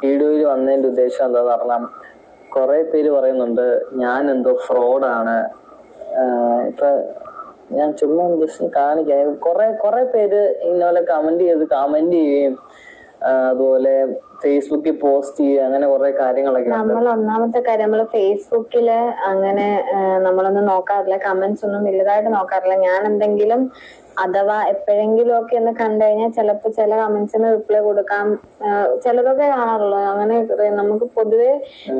വീഡിയോയിൽ വന്നതിന്റെ ഉദ്ദേശം എന്താന്ന് പറഞ്ഞാൽ കുറെ പേര് പറയുന്നുണ്ട് ഞാൻ എന്തോ ഫ്രോഡാണ് ഇപ്പൊ ഞാൻ ചുമ്മാ ജസ്റ്റ് കാണിക്കാം. കുറെ കുറെ പേര് ഇന്നലെ കമന്റ് ചെയ്ത് കമന്റ് ചെയ്യുകയും അതുപോലെ ഫേസ്ബുക്കിൽ പോസ്റ്റ് ചെയ്യുക അങ്ങനെ കുറെ കാര്യങ്ങളൊക്കെ നമ്മൾ ഒന്നാമത്തെ കാര്യം നമ്മൾ ഫേസ്ബുക്കിൽ അങ്ങനെ നമ്മളൊന്നും നോക്കാറില്ല കമന്റ്സ് ഒന്നും വലുതായിട്ട് നോക്കാറില്ല. ഞാൻ എന്തെങ്കിലും അഥവാ എപ്പോഴെങ്കിലും ഒക്കെ ഒന്ന് കണ്ടു കഴിഞ്ഞാൽ ചിലപ്പോ ചില കമന്റ്സിന് റിപ്ലൈ കൊടുക്കാം. ചിലതൊക്കെ കാണാറുള്ളൂ. അങ്ങനെ നമുക്ക് പൊതുവെ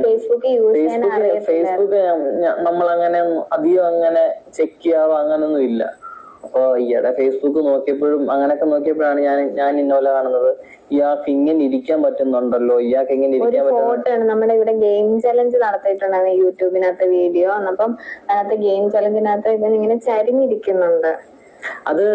ഫേസ്ബുക്ക് യൂസ് ചെയ്യാൻ ഫേസ്ബുക്ക് നമ്മളങ്ങനെ ഫേസ്ബുക്ക് നമ്മൾ അങ്ങനെ അധികം അങ്ങനെ ചെക്ക് ചെയ്യാവോ അങ്ങനൊന്നും ഇല്ല. അപ്പൊ ഈയിടെ ഫേസ്ബുക്ക് നോക്കിയപ്പോഴും അങ്ങനെയൊക്കെ നോക്കിയപ്പോഴാണ് ഞാൻ ഞാൻ ഇന്നോലെ കാണുന്നത്. ഇയാൾക്ക് ഇങ്ങനെ ഇരിക്കാൻ പറ്റുന്നുണ്ടല്ലോ. ഇയാൾക്ക് ഇങ്ങനെ ഇരിക്കാൻ പറ്റുന്നു ഫോട്ടോ ആണ്. നമ്മുടെ ഇവിടെ ഗെയിം ചലഞ്ച് നടത്തിയിട്ടുണ്ടായിരുന്നു യൂട്യൂബിനകത്ത് വീഡിയോ അപ്പം അതിനകത്ത് ഗെയിം ചലഞ്ചിനകത്ത് ഇവൻ ഇങ്ങനെ ചരിഞ്ഞിരിക്കുന്നുണ്ട്. അത്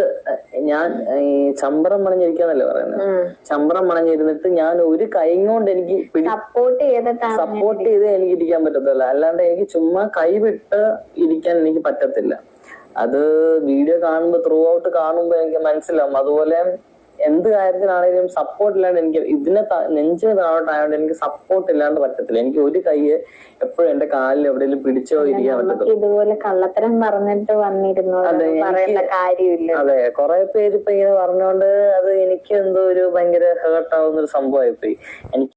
ഞാൻ ഈ ചമ്പറം മണഞ്ഞിരിക്കാന്നല്ലേ പറയുന്നത്? ചമ്പ്രം ചമ്പറം പണഞ്ഞിരുന്നിട്ട് ഞാൻ ഒരു കൈ കൊണ്ട് എനിക്ക് സപ്പോർട്ട് ചെയ്ത സപ്പോർട്ട് ചെയ്ത് എനിക്ക് ഇരിക്കാൻ പറ്റത്തില്ല. അല്ലാണ്ട് എനിക്ക് ചുമ്മാ കൈവിട്ട് ഇരിക്കാൻ എനിക്ക് പറ്റത്തില്ല. അത് വീഡിയോ കാണുമ്പോ ത്രൂ ഔട്ട് കാണുമ്പോ എനിക്ക് മനസ്സിലാവും. അതുപോലെ എന്ത് കാര്യത്തിനാണെങ്കിലും സപ്പോർട്ട് ഇല്ലാണ്ട് എനിക്ക് ഇതിനെ നെഞ്ച് താഴോട്ടായോണ്ട് എനിക്ക് സപ്പോർട്ട് ഇല്ലാണ്ട് പറ്റത്തില്ല. എനിക്ക് ഒരു കൈ എപ്പോഴും എന്റെ കാലിൽ എവിടെയെങ്കിലും പിടിച്ചോ ഇരിക്കാൻ പറ്റത്തില്ല ഇതുപോലെ കള്ളത്തരം പറഞ്ഞിട്ട് വന്നിരുന്നു? അതെ, കൊറേ പേര് ഇപ്പൊ ഇങ്ങനെ പറഞ്ഞോണ്ട് അത് എനിക്ക് എന്തോ ഒരു ഭയങ്കര ഹേർട്ട് ആവുന്ന ഒരു സംഭവമായിപ്പോയി എനിക്ക്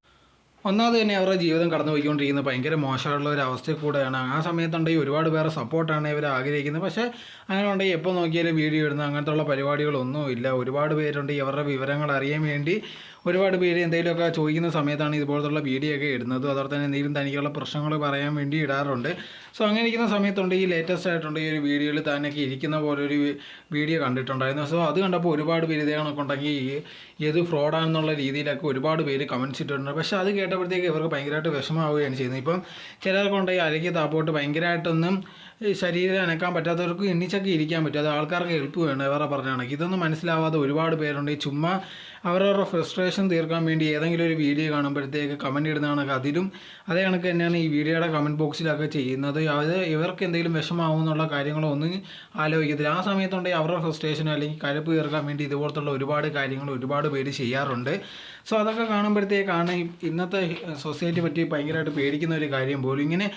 ഒന്നാമത് തന്നെ അവരുടെ ജീവിതം കടന്നു പോയിക്കൊണ്ടിരിക്കുന്നത് ഭയങ്കര മോശമായിട്ടുള്ള ഒരു അവസ്ഥയിൽ കൂടെയാണ്. ആ സമയത്തുണ്ടെങ്കിൽ ഒരുപാട് പേരെ സപ്പോർട്ടാണ് ഇവർ ആഗ്രഹിക്കുന്നത്. പക്ഷേ അങ്ങനെ ഉണ്ടെങ്കിൽ എപ്പോൾ നോക്കിയാലും വീഡിയോ ഇടുന്ന അങ്ങനത്തെ പരിപാടികളൊന്നും ഇല്ല. ഒരുപാട് പേരുണ്ട് ഇവരുടെ വിവരങ്ങൾ അറിയാൻ വേണ്ടി ഒരുപാട് പേര് എന്തെങ്കിലുമൊക്കെ ചോദിക്കുന്ന സമയത്താണ് ഇതുപോലത്തുള്ള വീഡിയോ ഒക്കെ ഇടുന്നത്. അതോടെ തന്നെ എന്തെങ്കിലും തനിക്കുള്ള പ്രശ്നങ്ങൾ പറയാൻ വേണ്ടി ഇടാറുണ്ട്. സോ അങ്ങനെ ഇരിക്കുന്ന സമയത്തുണ്ട് ഈ ലേറ്റസ്റ്റ് ആയിട്ടുണ്ട് ഈ ഒരു വീഡിയോയിൽ താനൊക്കെ ഇരിക്കുന്ന പോലെ ഒരു വീഡിയോ കണ്ടിട്ടുണ്ടായിരുന്നു. സോ അത് കണ്ടപ്പോൾ ഒരുപാട് പേര് ഇതേ കണക്കുണ്ടെങ്കിൽ ഏത് ഫ്രോഡാണെന്നുള്ള രീതിയിലൊക്കെ ഒരുപാട് പേര് കമൻസ് ഇട്ടിട്ടുണ്ട്. പക്ഷേ അത് കേട്ടപ്പോഴത്തേക്ക് ഇവർക്ക് ഭയങ്കരമായിട്ട് വിഷമാവുകയാണ് ചെയ്യുന്നത്. ഇപ്പം ചിലർക്കുണ്ടെങ്കിൽ അരയ്ക്ക് താപ്പോട്ട് ഭയങ്കരമായിട്ടൊന്നും ഈ ശരീരം അനക്കാൻ പറ്റാത്തവർക്ക് എണ്ണിച്ചൊക്കെ ഇരിക്കാൻ പറ്റും. അത് ആൾക്കാർക്ക് ഹെൽപ്പ് വേണം വേറെ പറഞ്ഞാണ് ഇതൊന്നും മനസ്സിലാവാതെ ഒരുപാട് പേരുണ്ട്. ഈ ചുമ്മാ അവരവരുടെ ഫ്രസ്ട്രേഷൻ തീർക്കാൻ വേണ്ടി ഏതെങ്കിലും ഒരു വീഡിയോ കാണുമ്പോഴത്തേക്ക് കമന്റ് ഇടുന്നതാണ് അതിലും അതേ കണക്ക് തന്നെയാണ് ഈ വീഡിയോയുടെ കമന്റ് ബോക്സിലൊക്കെ ചെയ്യുന്നത്. അത് ഇവർക്ക് എന്തെങ്കിലും വിഷമാവും എന്നുള്ള കാര്യങ്ങളോ ഒന്നും ആലോചിക്കത്തില്ല. ആ സമയത്തുണ്ടെങ്കിൽ അവരുടെ ഫ്രസ്ട്രേഷനോ അല്ലെങ്കിൽ കരപ്പ് തീർക്കാൻ വേണ്ടി ഇതുപോലത്തുള്ള ഒരുപാട് കാര്യങ്ങൾ ഒരുപാട് പേര് ചെയ്യാറുണ്ട്. സോ അതൊക്കെ കാണുമ്പോഴത്തേക്കാണ് ഇന്നത്തെ സൊസൈറ്റി പറ്റി ഭയങ്കരമായിട്ട് പേടിക്കുന്ന ഒരു കാര്യം പോലും. ഇങ്ങനെ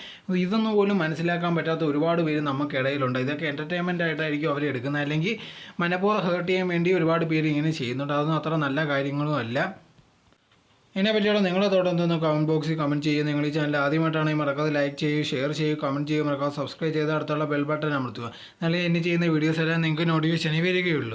ഇതൊന്നും പോലും മനസ്സിലാക്കാൻ പറ്റാത്ത ഒരുപാട് പേര് നമുക്കിടയിലുണ്ട്. ഇതൊക്കെ എന്റർടൈൻമെന്റ് ആയിട്ടായിരിക്കും അവർ എടുക്കുന്നത്. അല്ലെങ്കിൽ മനഃപൂർവം ഹേർട്ട് ചെയ്യാൻ വേണ്ടി ഒരുപാട് പേര് ഇങ്ങനെ ചെയ്യുന്നുണ്ട്. അതൊന്നും അത്ര നല്ല കാര്യങ്ങളും അല്ല. ഇതിനെ പറ്റിയുള്ള നിങ്ങളുടെ തോട്ടം എന്തെന്ന് കമന്റ് ബോക്സിൽ കമന്റ് ചെയ്യുക. നിങ്ങൾ ഈ ചാനൽ ആദ്യമായിട്ടാണെങ്കിൽ മറക്കാതെ ലൈക്ക് ചെയ്യുക ഷെയർ ചെയ്യുക കമന്റ് ചെയ്യുക. മറക്കാതെ സബ്സ്ക്രൈബ് ചെയ്ത് അടുത്തുള്ള ബെൽ ബട്ടൺ അമർത്തുക. എന്നാലേ എന്നെ ചെയ്യുന്ന വീഡിയോസ് എല്ലാം നിങ്ങൾക്ക് നോട്ടിഫിക്കേഷൻ വരികയുള്ളൂ.